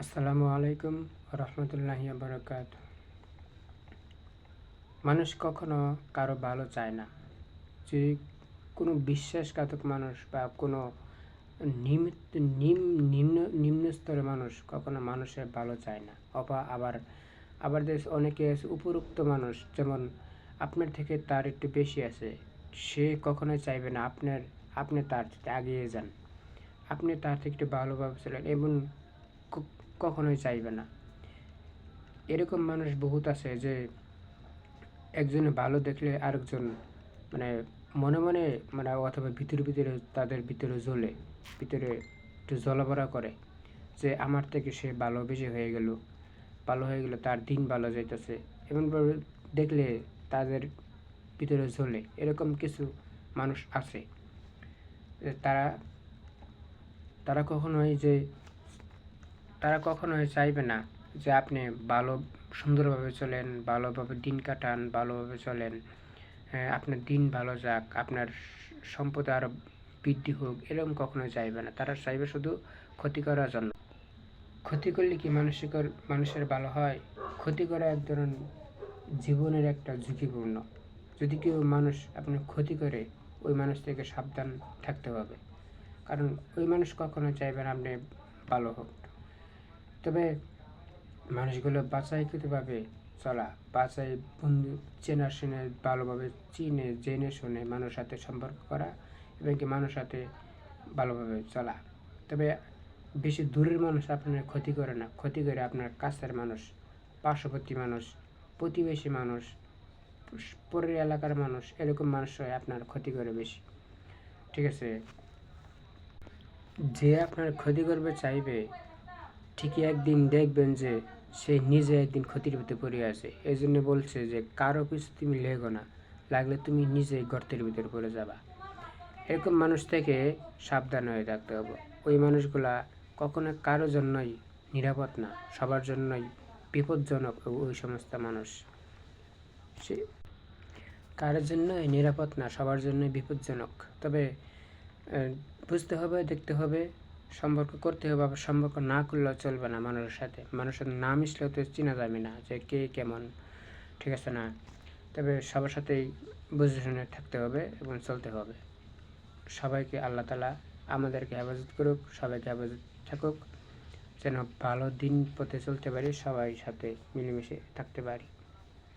আসসালামু আলাইকুম রহমতুল্লাহি বারকাত মানুষ কখনো কারও ভালো চায় না। যে কোনো বিশ্বাসঘাতক মানুষ বা কোনো নিম নিম- নিম্ন নিম্ন স্তরের মানুষ কখনো মানুষের ভালো চায় না। অবা আবার আবার দেশ অনেকে আছে উপরুক্ত মানুষ, যেমন আপনার থেকে তার একটু বেশি আছে। সে কখনোই চাইবে না আপনার, আপনি তার এগিয়ে যান। আপনি তার থেকে একটু ভালোভাবে চলেন এবং কখনোই চাইবে না। এরকম মানুষ বহুত আছে যে, একজনে ভালো দেখলে আরেকজন মানে মনে মনে মানে অথবা ভিতরে ভিতরে তাদের ভিতরে জ্বলে, ভিতরে একটু জ্বলাপড়া করে যে, আমার থেকে সে ভালো বেশি হয়ে গেল, ভালো হয়ে গেল, তার দিন ভালো যাইতেছে। এমনভাবে দেখলে তাদের ভিতরে জ্বলে, এরকম কিছু মানুষ আছে। তারা তারা কখনোই যে তারা কখনোই চাইবে না যে আপনি ভালো, সুন্দরভাবে চলেন, ভালোভাবে দিন কাটান, ভালোভাবে চলেন। হ্যাঁ আপনার দিন ভালো যাক, আপনার সম্পদ আরও বৃদ্ধি হোক, এরকম কখনোই চাইবে না। তারা চাইবে শুধু ক্ষতি করার জন্য। ক্ষতি করলে কি মানসিকর মানুষের ভালো হয়? ক্ষতি করা এক ধরনের জীবনের একটা ঝুঁকিপূর্ণ। যদি কেউ মানুষ আপনার ক্ষতি করে, ওই মানুষ থেকে সাবধান থাকতে হবে। কারণ ওই মানুষ কখনো চাইবে না আপনি ভালো হোক। তবে মানুষগুলো বাছাইকৃতভাবে চলা, বাছাই বন্ধু চেনা শুনে, ভালোভাবে চিনে, জেনে শুনে মানুষের সাথে সম্পর্ক করা এবং কি মানুষের সাথে ভালোভাবে চলা। তবে বেশি দূরের মানুষ আপনার ক্ষতি করে না। ক্ষতি করে আপনার কাছের মানুষ, পার্শ্ববর্তী মানুষ, প্রতিবেশী মানুষ, পরের এলাকার মানুষ, এরকম মানুষ হয় আপনার ক্ষতি করে বেশি। ঠিক আছে? যে আপনার ক্ষতি করবে, চাইবে ঠিকই একদিন দেখবেন যে সে নিজে একদিন ক্ষতির ভিতরে পড়ে আছে। এই জন্য বলছে যে, কারও পিছু তুমি লেগো না, লাগলে তুমি নিজে গর্তের ভিতরে পড়ে যাবা। এরকম মানুষ থেকে সাবধান হয়ে থাকতে হবে। ওই মানুষগুলা কখনো কারও জন্যই নিরাপদ না, সবার জন্যই বিপজ্জনক ওই সমস্ত মানুষ। সে কারোর জন্যই নিরাপদ না, সবার জন্যই বিপজ্জনক। তবে বুঝতে হবে, দেখতে হবে সম্পর্ক করতে হবে, আবার সম্পর্ক না করলেও চলবে না মানুষের সাথে। মানুষের না মিশলেও তো চেনা যাবে না যে কে কেমন, ঠিক আছে না? তবে সবার সাথেই বুঝে শুনে থাকতে হবে এবং চলতে হবে। সবাইকে আল্লাহ তালা আমাদেরকে হেফাজত করুক, সবাইকে হেফাজত থাকুক, যেন ভালো দিন পথে চলতে পারি, সবাই সাথে মিলেমিশে থাকতে পারি।